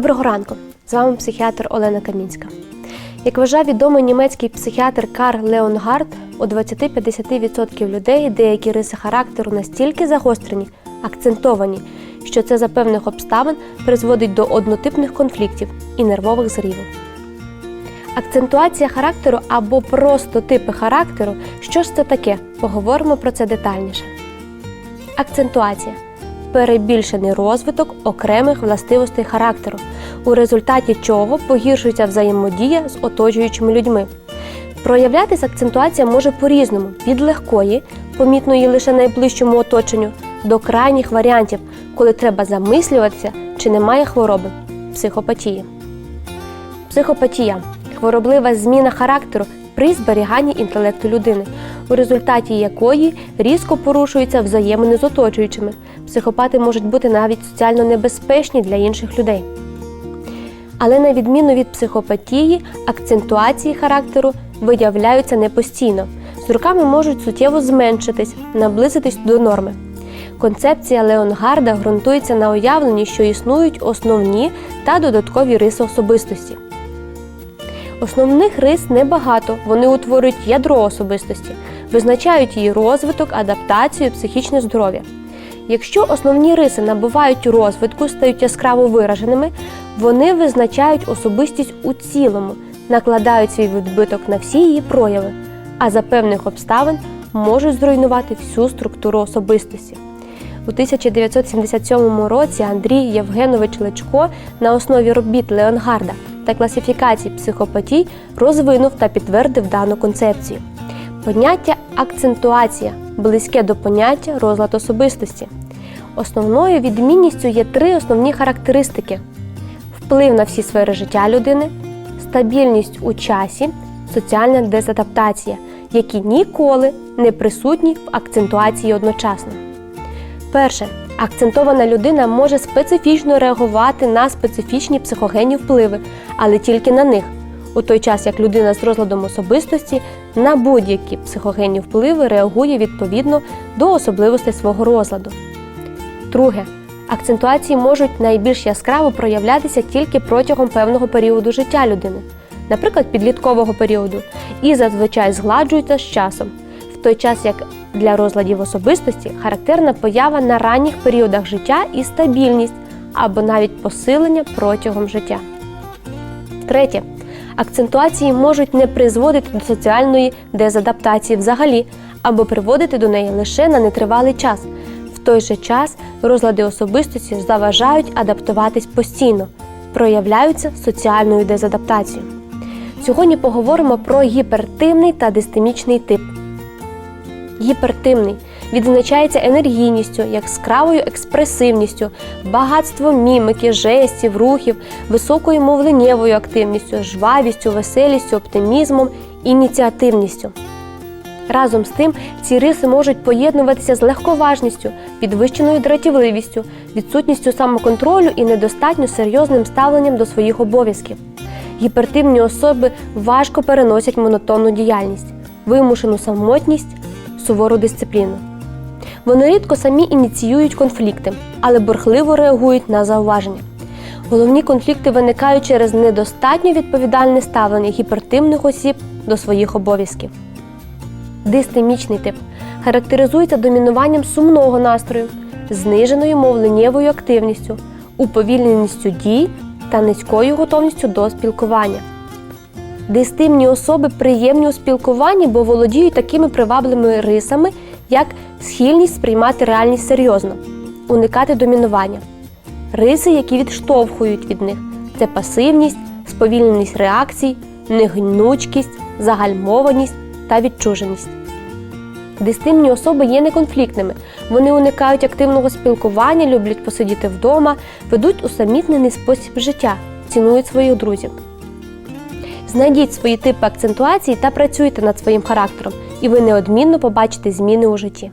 Доброго ранку! З вами психіатр Олена Камінська. Як вважав відомий німецький психіатр Карл Леонгард, у 20-50% людей деякі риси характеру настільки загострені, акцентовані, що це за певних обставин призводить до однотипних конфліктів і нервових зривів. Акцентуація характеру або просто типи характеру що ж це таке? Поговоримо про це детальніше. Акцентуація перебільшений розвиток окремих властивостей характеру, у результаті чого погіршується взаємодія з оточуючими людьми. Проявлятися акцентуація може по-різному: від легкої, помітної лише найближчому оточенню, до крайніх варіантів, коли треба замислюватися, чи немає хвороби психопатії. Психопатія хвороблива зміна характеру при зберіганні інтелекту людини, у результаті якої різко порушуються взаємини з оточуючими. Психопати можуть бути навіть соціально небезпечні для інших людей. Але на відміну від психопатії, акцентуації характеру виявляються не постійно. З роками можуть суттєво зменшитись, наблизитись до норми. Концепція Леонгарда ґрунтується на уявленні, що існують основні та додаткові риси особистості. Основних рис небагато, вони утворюють ядро особистості, визначають її розвиток, адаптацію, психічне здоров'я. Якщо основні риси набувають розвитку, стають яскраво вираженими, вони визначають особистість у цілому, накладають свій відбиток на всі її прояви, а за певних обставин можуть зруйнувати всю структуру особистості. У 1977 році Андрій Євгенович Лечко на основі робіт Леонгарда та класифікації психопатій розвинув та підтвердив дану концепцію. Поняття акцентуація близьке до поняття розлад особистості. Основною відмінністю є три основні характеристики: вплив на всі сфери життя людини, стабільність у часі, соціальна дезадаптація, які ніколи не присутні в акцентуації одночасно. Перше. Акцентована людина може специфічно реагувати на специфічні психогенні впливи, але тільки на них, у той час як людина з розладом особистості на будь-які психогенні впливи реагує відповідно до особливостей свого розладу. Друге. Акцентуації можуть найбільш яскраво проявлятися тільки протягом певного періоду життя людини, наприклад, підліткового періоду, і зазвичай згладжуються з часом, в той час як для розладів особистості характерна поява на ранніх періодах життя і стабільність або навіть посилення протягом життя. Третє. Акцентуації можуть не призводити до соціальної дезадаптації взагалі або приводити до неї лише на нетривалий час. Той же час розлади особистості заважають адаптуватись постійно, проявляються соціальною дезадаптацією. Сьогодні поговоримо про гіпертимний та дистемічний тип. Гіпертимний відзначається енергійністю, яскравою експресивністю, багатством мімики, жестів, рухів, високою мовленнєвою активністю, жвавістю, веселістю, оптимізмом, ініціативністю. Разом з тим, ці риси можуть поєднуватися з легковажністю, підвищеною дратівливістю, відсутністю самоконтролю і недостатньо серйозним ставленням до своїх обов'язків. Гіпертимні особи важко переносять монотонну діяльність, вимушену самотність, сувору дисципліну. Вони рідко самі ініціюють конфлікти, але бурхливо реагують на зауваження. Головні конфлікти виникають через недостатньо відповідальне ставлення гіпертимних осіб до своїх обов'язків. Дистемічний тип характеризується домінуванням сумного настрою, зниженою мовленнєвою активністю, уповільненістю дій та низькою готовністю до спілкування. Дистимні особи приємні у спілкуванні, бо володіють такими привабливими рисами, як схильність сприймати реальність серйозно, уникати домінування. Риси, які відштовхують від них, це пасивність, сповільненість реакцій, негнучкість, загальмованість та відчуженість. Дистимні особи є неконфліктними. Вони уникають активного спілкування, люблять посидіти вдома, ведуть усамітнений спосіб життя, цінують своїх друзів. Знайдіть свої типи акцентуації та працюйте над своїм характером, і ви неодмінно побачите зміни у житті.